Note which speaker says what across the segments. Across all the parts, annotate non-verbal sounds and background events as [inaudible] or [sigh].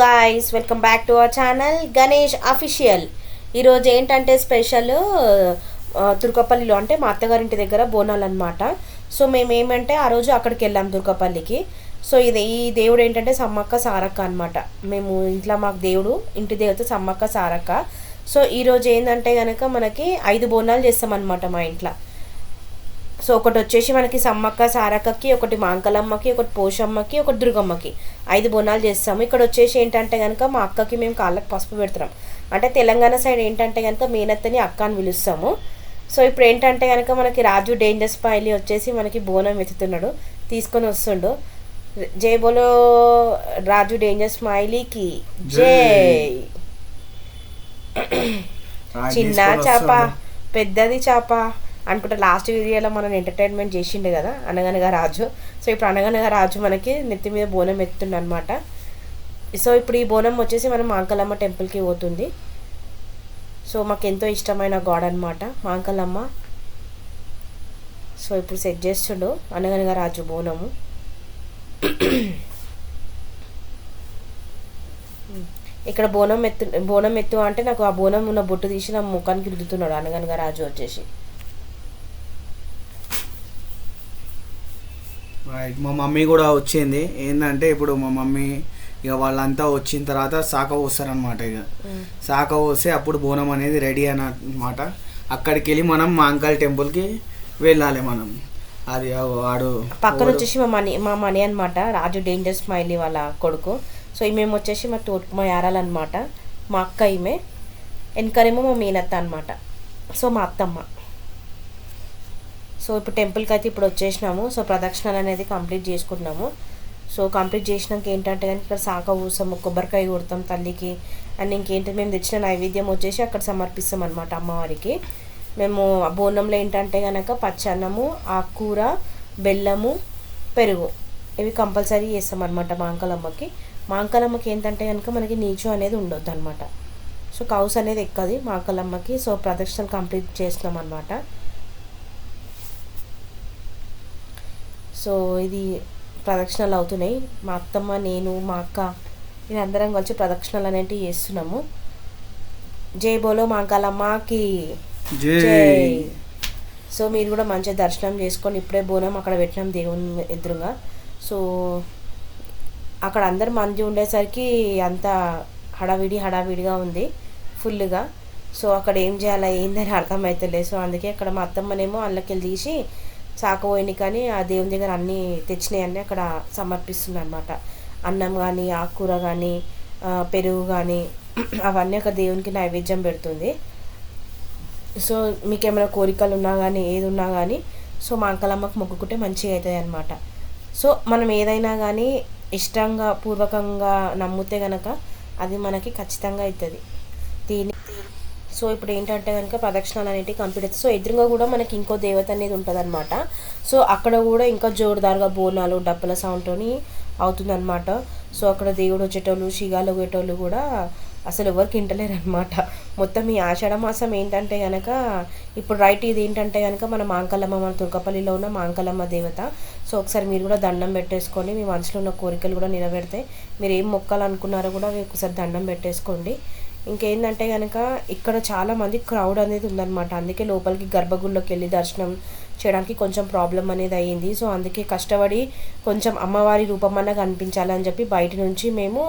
Speaker 1: Guys welcome back to our channel Ganesh official ఈరోజు ఏంటంటే special దుర్గపల్లిలో అంటే మా అత్తగారింటి దగ్గర బోనాలు అనమాట సో మేము ఏమంటే ఆ రోజు అక్కడికి వెళ్ళాం దుర్గపల్లికి. సో ఇది ఈ దేవుడు ఏంటంటే సమ్మక్క సారక్క అనమాట మేము ఇంట్లో మాకు దేవుడు ఇంటి దేవత సమ్మక్క సారక్క. సో ఈరోజు ఏంటంటే కనుక మనకి ఐదు బోనాలు చేస్తామన్నమాట మా ఇంట్లో. సో ఒకటి వచ్చేసి మనకి సమ్మక్క సారక్కకి ఒకటి మాంకలమ్మకి ఒకటి పోషమ్మకి ఒకటి దుర్గమ్మకి. ఐదు బోనాలు చేస్తాము. ఇక్కడ వచ్చేసి ఏంటంటే కనుక మా అక్కకి మేము కాళ్ళకి పసుపు పెడతాం. అంటే తెలంగాణ సైడ్ ఏంటంటే కనుక మేనత్తని అక్క అని పిలుస్తాము. సో ఇప్పుడు ఏంటంటే కనుక మనకి రాజు డేంజర్ స్పైలీ వచ్చేసి మనకి బోనం ఎత్తుతున్నాడు తీసుకొని వస్తుండు. జై బోలో రాజు డేంజర్ స్మైలీకి. జై. చిన్న చేప. పెద్దది చేప. అనుకుంటా లాస్ట్ వీడియోలో మనం ఎంటర్టైన్మెంట్ చేసిండే కదా అనగనగా రాజు. సో ఇప్పుడు అనగనగా రాజు మనకి నెత్తి మీద బోనం ఎత్తుండ అనమాట సో ఇప్పుడు ఈ బోనం వచ్చేసి మనం మాంకలమ్మ టెంపుల్కి పోతుంది. సో మాకు ఎంతో ఇష్టమైన గాడ్ అనమాట మాంకలమ్మ. సో ఇప్పుడు సెట్ చేస్తుండు అనగనగా రాజు బోనము. ఇక్కడ బోనం ఎత్తు బోనం ఎత్తు అంటే నాకు ఆ బోనం ఉన్న బొట్టు తీసి నా ముఖానికి రుద్దుతున్నాడు అనగనగా రాజు వచ్చేసి.
Speaker 2: రైట్ మా మమ్మీ కూడా వచ్చింది. ఏంటంటే ఇప్పుడు మా మమ్మీ ఇక వాళ్ళంతా వచ్చిన తర్వాత శాఖ పోస్తారనమాట ఇక శాఖ పోస్తే అప్పుడు బోనం అనేది రెడీ అనమాట అక్కడికి వెళ్ళి మనం మాంకాల్ టెంపుల్కి వెళ్ళాలి మనం. అది వాడు
Speaker 1: పక్కన వచ్చేసి మా మనీ మా మనీ అనమాట రాజు డేంజర్ స్మైలీ వాళ్ళ కొడుకు. సో మేము వచ్చేసి మా తోట మా యారాలన్నమాట మా అక్క ఈమె. వెనకరేమో మా మీనత్త అనమాట సో మా అత్తమ్మ. సో ఇప్పుడు టెంపుల్కి అయితే ఇప్పుడు వచ్చేసినాము. సో ప్రదక్షిణలు అనేది కంప్లీట్ చేసుకుంటున్నాము. సో కంప్లీట్ చేసినాక ఏంటంటే కానీ ఇక్కడ సాక ఊసాము కొబ్బరికాయ కొడతాం తల్లికి. అండ్ ఇంకేంటి మేము తెచ్చిన నైవేద్యం వచ్చేసి అక్కడ సమర్పిస్తాం అనమాట అమ్మవారికి. మేము బోనంలో ఏంటంటే కనుక పచ్చన్నము ఆకుకూర బెల్లము పెరుగు ఇవి కంపల్సరీ చేస్తామన్నమాట మా అంకలమ్మకి మాంకలమ్మకి. మాంకలమ్మకి ఏంటంటే కనుక మనకి నీచు అనేది ఉండొద్దు అనమాట సో కౌస్ అనేది ఎక్కది మాంకలమ్మకి. సో ప్రదక్షిణలు కంప్లీట్ చేస్తున్నాం అనమాట సో ఇది ప్రదక్షిణలు అవుతున్నాయి. మా అత్తమ్మ నేను మా అక్క అందరం కలిసి ప్రదక్షిణలు అనేటివి చేస్తున్నాము. జై బోలో మాంకాలమ్మకి
Speaker 2: జై.
Speaker 1: జై. సో మీరు కూడా మంచిగా దర్శనం చేసుకొని ఇప్పుడే బోనం అక్కడ పెట్టినాం దేవుని ఎదురుగా. సో అక్కడ అందరు మంది ఉండేసరికి అంత హడావిడి హడావిడిగా ఉంది ఫుల్గా సో అక్కడ ఏం చేయాలా ఏందని అర్థమవుతలేదు సో అందుకే అక్కడ మా అత్తమ్మనేమో అందులోకి తీసి చాకపోయినాయి కానీ ఆ దేవుని దగ్గర అన్నీ తెచ్చినాయన్నీ అక్కడ సమర్పిస్తున్నాయి అనమాట అన్నం కానీ ఆకుకూర కానీ పెరుగు కానీ [clears throat] అవన్నీ ఒక దేవునికి నైవేద్యం పెడుతుంది. సో మీకు ఏమైనా కోరికలు ఉన్నా కానీ ఏది ఉన్నా కానీ సో మా అంకలమ్మకు మొక్కుకుంటే మంచిగా అవుతుంది అనమాట సో మనం ఏదైనా కానీ ఇష్టంగా పూర్వకంగా నమ్మితే గనక అది మనకి ఖచ్చితంగా అవుతుంది. సో ఇప్పుడు ఏంటంటే కనుక ప్రదక్షిణాలు అనేవి కంప్లీట్ అవుతాయి సో ఎదురుగా కూడా మనకి ఇంకో దేవత అనేది ఉంటుంది సో అక్కడ కూడా ఇంకా జోరుదారుగా బోనాలు డప్పుల సౌండ్తోని అవుతుందన్నమాట. సో అక్కడ దేవుడు వచ్చేటోళ్ళు శిగాలు పోయేటోళ్ళు కూడా అసలు ఎవరికి వింటలేరు అనమాట మొత్తం ఈ ఆషాఢ మాసం ఏంటంటే కనుక ఇప్పుడు రైట్ ఇది ఏంటంటే కనుక మన మాంకలమ్మ మన తుర్కపల్లిలో ఉన్న మాంకలమ్మ దేవత. సో ఒకసారి మీరు కూడా దండం పెట్టేసుకొని మీ మనసులో ఉన్న కోరికలు కూడా నిలబెడతాయి మీరు ఏం మొక్కలు అనుకున్నారో కూడా ఒకసారి దండం పెట్టేసుకోండి. ఇంకేంటంటే కనుక ఇక్కడ చాలా మంది క్రౌడ్ అనేది ఉందన్నమాట. అందుకే లోపలికి గర్భగుడిలోకి వెళ్ళి దర్శనం చేయడానికి కొంచెం ప్రాబ్లం అనేది అయ్యింది. సో అందుకే కష్టపడి కొంచెం అమ్మవారి రూపమన్నా కనిపించాలని చెప్పి బయట నుంచి మేము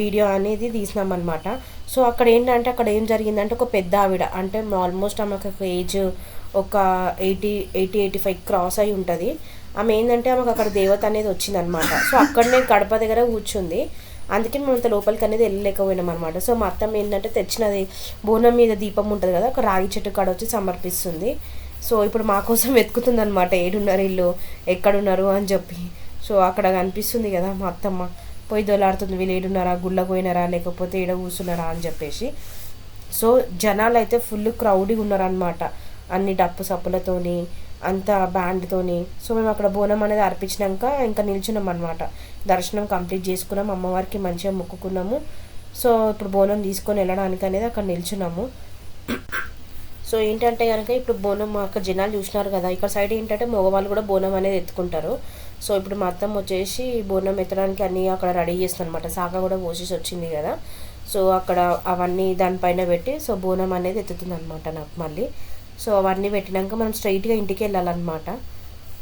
Speaker 1: వీడియో అనేది తీసినాం అనమాట సో అక్కడ ఏంటంటే అక్కడ ఏం జరిగిందంటే ఒక పెద్ద ఆవిడ అంటే ఆల్మోస్ట్ ఆమెకు ఒక ఏజ్ ఒక eighty eighty eighty five cross అయి ఉంటుంది. ఆమె ఏంటంటే ఆమెకు అక్కడ దేవత అనేది వచ్చిందనమాట సో అక్కడనే గడప దగ్గర కూర్చుంది. అందుకే మేము అంత లోపలికి అనేది వెళ్ళలేకపోయినాం అనమాట సో మా అత్తమ్మ ఏంటంటే తెచ్చినది బోనం మీద దీపం ఉంటుంది కదా ఒక రాగి చెట్టు కాడ వచ్చి సమర్పిస్తుంది. సో ఇప్పుడు మా కోసం వెతుకుతుంది అనమాట ఏడున్నారు ఇల్లు ఎక్కడున్నారు అని చెప్పి. సో అక్కడ కనిపిస్తుంది కదా మా అత్తమ్మ పోయి దొలాడుతుంది వీళ్ళు ఏడున్నారా గుళ్ళకు పోయినారా లేకపోతే ఏడ కూర్చున్నారా అని చెప్పేసి. సో జనాలు అయితే ఫుల్ క్రౌడీగా ఉన్నారనమాట అన్ని డప్పు సప్పులతోని అంత బ్యాండ్తోని. సో మేము అక్కడ బోనం అనేది అర్పించినాక ఇంకా నిల్చున్నాం అనమాట దర్శనం కంప్లీట్ చేసుకున్నాం. అమ్మవారికి మంచిగా మొక్కుకున్నాము. సో ఇప్పుడు బోనం తీసుకొని వెళ్ళడానికి అనేది అక్కడ నిల్చున్నాము. సో ఏంటంటే కనుక ఇప్పుడు బోనం అక్కడ జనాలు చూసినారు కదా. ఇక్కడ సైడ్ ఏంటంటే మగవాళ్ళు కూడా బోనం అనేది ఎత్తుకుంటారు. సో ఇప్పుడు మా అత్తమ్మ వచ్చేసి బోనం ఎత్తడానికి అన్నీ అక్కడ రెడీ చేస్తుంది అనమాట సాగ కూడా పోసేసి వచ్చింది కదా. సో అక్కడ అవన్నీ దానిపైన పెట్టి సో బోనం అనేది ఎత్తుతుంది అనమాట నాకు మళ్ళీ. సో అవన్నీ పెట్టినాక మనం స్ట్రైట్గా ఇంటికి వెళ్ళాలన్నమాట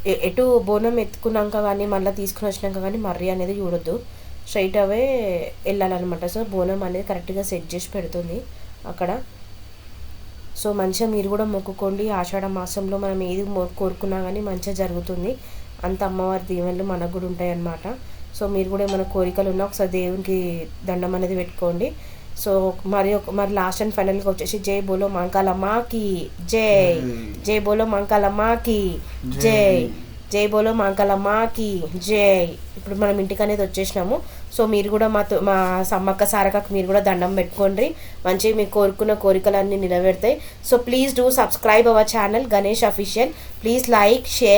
Speaker 1: ఎటు బోనం ఎత్తుకున్నాక కానీ మళ్ళీ తీసుకుని వచ్చినాక కానీ మర్రి అనేది చూడొద్దు. స్ట్రైట్ అవే వెళ్ళాలన్నమాట. సో బోనం అనేది కరెక్ట్గా సెట్ చేసి పెడుతుంది అక్కడ. సో మంచిగా మీరు కూడా మొక్కుకోండి. ఆషాఢ మాసంలో మనం ఏది మొ- కోరుకున్నా కానీ మంచిగా జరుగుతుంది. అంత అమ్మవారి దీవెనలు మనకు కూడా ఉంటాయన్నమాట. సో మీరు కూడా ఏమైనా కోరికలు ఉన్నా ఒకసారి దేవునికి దండం అనేది పెట్టుకోండి. సో మరి ఒక మరి లాస్ట్ అండ్ ఫైనల్గా వచ్చేసి జై బోలో మంకాలమ్మకి జై. జై. బోలో మంకాలమ్మకి జై. జై. బోలో మంకాలమ్మకి జై. ఇప్పుడు మనం ఇంటికి అనేది వచ్చేసినాము. సో మీరు కూడా మా మా సమ్మక్క సారకకు మీరు కూడా దండం పెట్టుకోండి. మంచిగా మీకు కోరుకున్న కోరికలన్నీ నెరవేరుతాయి. So please do subscribe our channel Ganesh official please like share